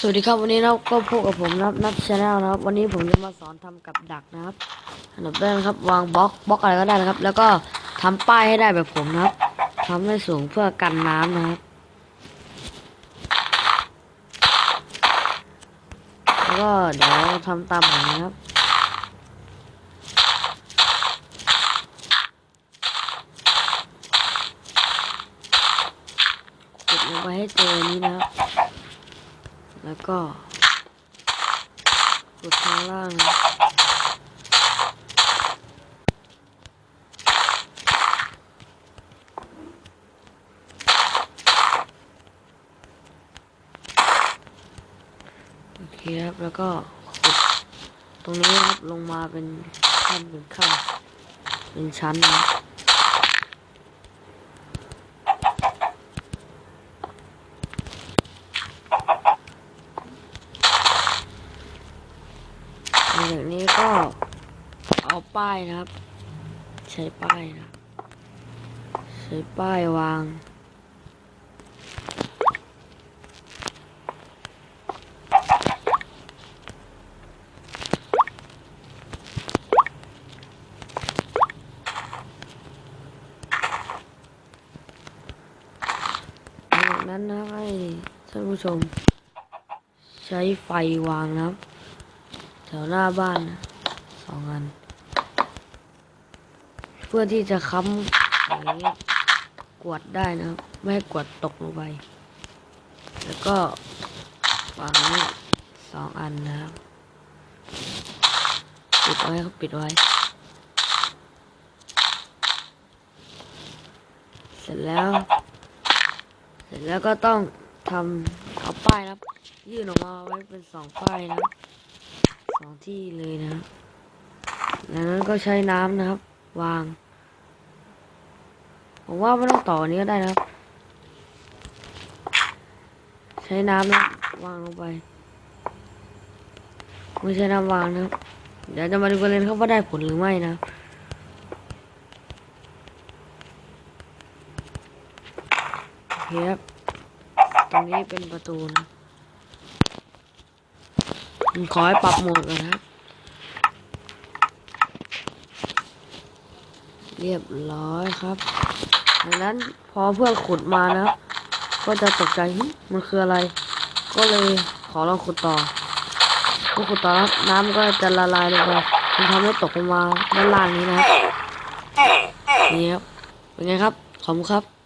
สวัสดีครับวันนี้นะครับก็พบกับผมนะครับนับชาแนลนะครับ วันนี้ผมจะมาสอนทำกับดักนะครับอันดับแรกนะครับ วางบล็อกบล็อกอะไรก็ได้นะครับ แล้วก็ทำป้ายให้ได้แบบผมนะครับทำให้สูงเพื่อกันน้ำนะครับแล้วก็เดี๋ยวทำตามผมนะครับกดลงไปให้เจอนี้นะครับ แล้วก็กดข้างล่างโอเคครับ แล้วก็กดตรงนี้ครับ ลงมาเป็นขั้นเป็นขั้นเป็นชั้นนะ ครับหลังจากนี้ก็เอาป้ายนะครับ ใช้ป้ายนะ ใช้ป้ายวางหลังจากนั้นนะให้ท่านผู้ชม ใช้ไฟวางนะครับ แถวหน้าบ้านนะสองอัน เพื่อที่จะค้ำอย่างนี้กวดได้นะครับ ไม่ให้กวดตกลงไป แล้วก็วางนี้สองอันนะครับ ปิดไว้ครับปิดไว้ เสร็จแล้ว เสร็จแล้วก็ต้องทำเอาป้ายนะครับ ยื่นออกมาไว้เป็นสองป้ายนะครับ สองที่เลยนะครับจากนั้นก็ใช้น้ำนะครับ วาง ผมว่าไม่ต้องต่อนี้ก็ได้นะครับ ใช้น้ำนะวางลงไปไม่ใช่น้ำวางนะครับ เดี๋ยวจะมาดูกันเลยครับว่าได้ผลหรือไม่นะโอเคครับตรงนี้เป็นประตูนะ ผมขอให้ปรับโหมดก่อนนะครับเรียบร้อยครับดังนั้นพอเพื่อนขุดมานะครับ ก็จะตกใจมันคืออะไร ก็เลยขอลองขุดต่อพอขุดต่อแล้วน้ำก็จะละลายลงไปมันทำให้ตกลงมาด้านล่างนี้นะครับนี่ครับเป็นไงครับขอบคุณครับ